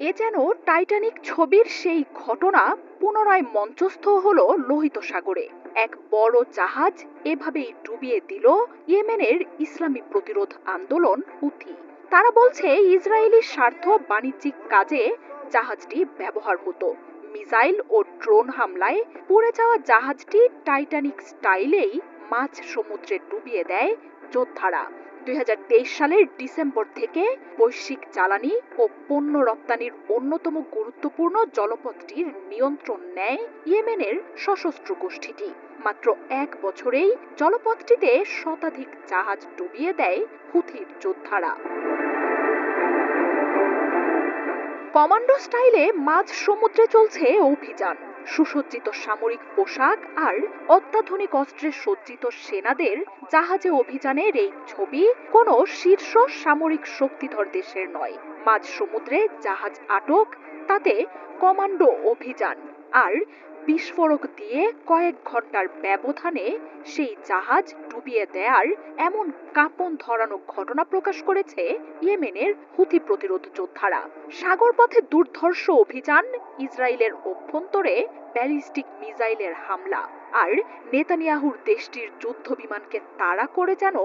এ যেন টাইটানিক ছবির সেই ঘটনা পুনরায় মঞ্চস্থ হলো লোহিত সাগরে। এক বড় জাহাজ এভাবেই ডুবিয়ে দিল ইয়েমেনের ইসলামী প্রতিরোধ আন্দোলন হুথি তারা বলছে, ইসরায়েলি স্বার্থ বাণিজ্যিক কাজে জাহাজটি ব্যবহার হতো। মিসাইল ও ড্রোন হামলায় পুড়ে যাওয়া জাহাজটি টাইটানিক স্টাইলেই মাঝ সমুদ্রে ডুবিয়ে দেয় যোদ্ধারা। দুই হাজার তেইশ সালের ডিসেম্বর থেকে বৈশ্বিক জ্বালানি ও পণ্য রপ্তানির অন্যতম গুরুত্বপূর্ণ জলপথটির নিয়ন্ত্রণ নেয় ইয়েমেনের সশস্ত্র গোষ্ঠীটি। মাত্র এক বছরেই জলপথটিতে শতাধিক জাহাজ ডুবিয়ে দেয় হুথির যোদ্ধারা। কমান্ডো স্টাইলে মাঝ সমুদ্রে চলছে অভিযান। সুসজ্জিত সামরিক পোশাক আর অত্যাধুনিক অস্ত্রে সজ্জিত সেনাদের জাহাজে অভিযানের এই ছবি কোনো শীর্ষ সামরিক শক্তিধর দেশের নয়। মাঝ সমুদ্রে জাহাজ আটক, তাতে কমান্ডো অভিযান আর বিস্ফোরক দিয়ে কয়েক ঘণ্টার ব্যবধানে সেই জাহাজ ডুবিয়ে দেয়ার এমন কাঁপন ধরানো ঘটনা প্রকাশ করেছে ইয়েমেনের হুথি প্রতিরোধ যোদ্ধারা। সাগরপথে দুর্ধর্ষ অভিযান, ইসরায়েলের অভ্যন্তরে ব্যালিস্টিক মিসাইলের হামলা আর নেতানিয়াহুর দেশটির যুদ্ধ বিমানকে তাড়া করে যেন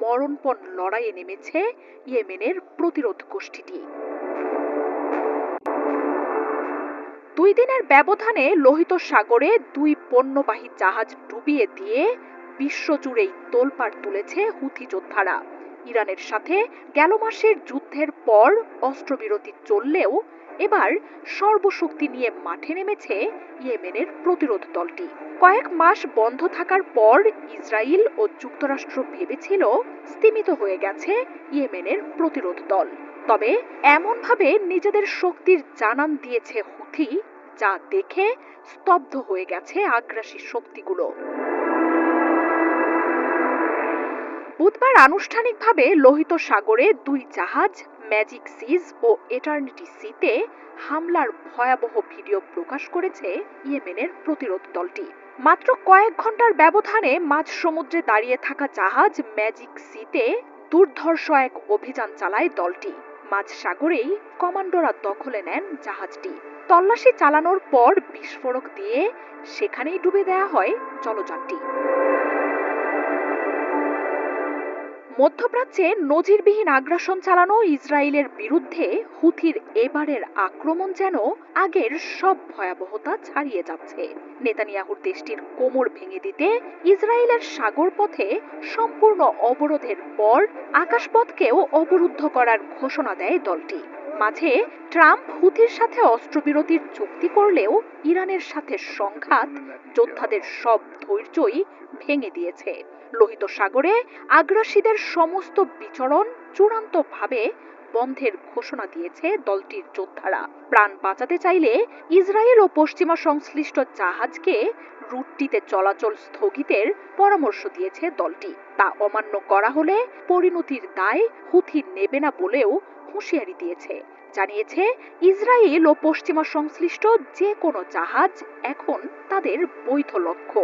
মরণপণ লড়াইয়ে নেমেছে ইয়েমেনের প্রতিরোধ গোষ্ঠীটি। দুই দিনের ব্যবধানে লোহিত সাগরে দুই পণ্যবাহী জাহাজ ডুবিয়ে দিয়ে বিশ্বজুড়েই তোলপাড় তুলেছে হুথি যোদ্ধারা। ইরানের সাথে গেল মাসের যুদ্ধের পর অস্ত্রবিরতি চললেও এবার সর্বশক্তি নিয়ে মাঠে নেমেছে ইয়েমেনের প্রতিরোধ দলটি। কয়েক মাস বন্ধ থাকার পর ইসরায়েল ও যুক্তরাষ্ট্র ভেবেছিল স্তিমিত হয়ে গেছে ইয়েমেনের প্রতিরোধ দল। তবে এমনভাবে নিজেদের শক্তির জানান দিয়েছে হুথি যা দেখে স্তব্ধ হয়ে গেছে আগ্রাসী শক্তিগুলো। বুধবার আনুষ্ঠানিকভাবে লোহিত সাগরে দুই জাহাজ, ম্যাজিক সিজ ও এটার্নিটি সিতে হামলার ভয়াবহ ভিডিও প্রকাশ করেছে ইয়েমেনের প্রতিরোধ দলটি। মাত্র কয়েক ঘণ্টার ব্যবধানে মাঝ সমুদ্রে দাঁড়িয়ে থাকা জাহাজ ম্যাজিক সিতে দুর্ধর্ষ এক অভিযান চালায় দলটি। মাঝ সাগরেই কমান্ডোরা দখলে নেন জাহাজটি। তল্লাশি চালানোর পর বিস্ফোরক দিয়ে সেখানেই ডুবে দেয়া হয় জলযানটি। মধ্যপ্রাচ্যে নজিরবিহীন আগ্রাসন চালানো ইসরায়েলের বিরুদ্ধে হুথির এবারের আক্রমণ যেন আগের সব ভয়াবহতা ছাড়িয়ে যাচ্ছে। নেতানিয়াহুর দেশটির কোমর ভেঙে দিতে ইসরায়েলের সাগর পথে সম্পূর্ণ অবরোধের পর আকাশপথকেও অবরুদ্ধ করার ঘোষণা দেয় দলটি। মাঝে ট্রাম্প হুথির সাথে অস্ত্রবিরতির চুক্তি করলেও ইরানের সাথে সংঘাত যোদ্ধাদের সব ধৈর্যই ভেঙে দিয়েছে। লোহিত সাগরে আগ্রাসীদের সমস্ত বিচরণ চূড়ান্তভাবে বন্ধের ঘোষণা দিয়েছে দলটির যোদ্ধারা। প্রাণ বাঁচাতে চাইলে ইসরায়েল ও পশ্চিমা সংশ্লিষ্ট জাহাজকে রুটটিতে চলাচল স্থগিতের পরামর্শ দিয়েছে দলটি। তা অমান্য করা হলে পরিণতির দায় হুথি নেবে না বলেও হুঁশিয়ারি দিয়েছে। জানিয়েছে ইসরায়েল ও পশ্চিমা সংশ্লিষ্ট যে কোনো জাহাজ এখন তাদের বৈধ লক্ষ্য।